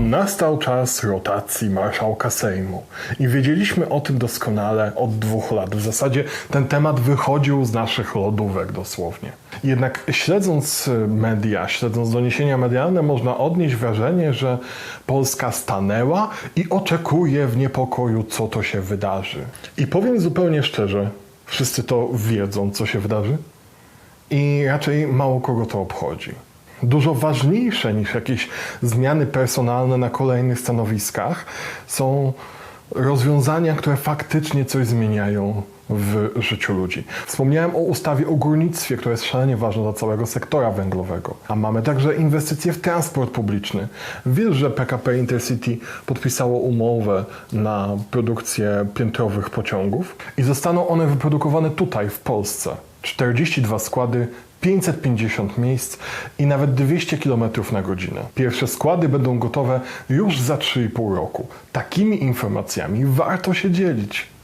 Nastał czas rotacji marszałka Sejmu i wiedzieliśmy o tym doskonale od dwóch lat. W zasadzie ten temat wychodził z naszych lodówek dosłownie. Jednak śledząc media, śledząc doniesienia medialne, można odnieść wrażenie, że Polska stanęła i oczekuje w niepokoju, co to się wydarzy. I powiem zupełnie szczerze, wszyscy to wiedzą, co się wydarzy i raczej mało kogo to obchodzi. Dużo ważniejsze niż jakieś zmiany personalne na kolejnych stanowiskach są rozwiązania, które faktycznie coś zmieniają w życiu ludzi. Wspomniałem o ustawie o górnictwie, która jest szalenie ważna dla całego sektora węglowego. A mamy także inwestycje w transport publiczny. Wiesz, że PKP Intercity podpisało umowę na produkcję piętrowych pociągów i zostaną one wyprodukowane tutaj, w Polsce. 42 składy 550 miejsc i nawet 200 km na godzinę. Pierwsze składy będą gotowe już za 3,5 roku. Takimi informacjami warto się dzielić.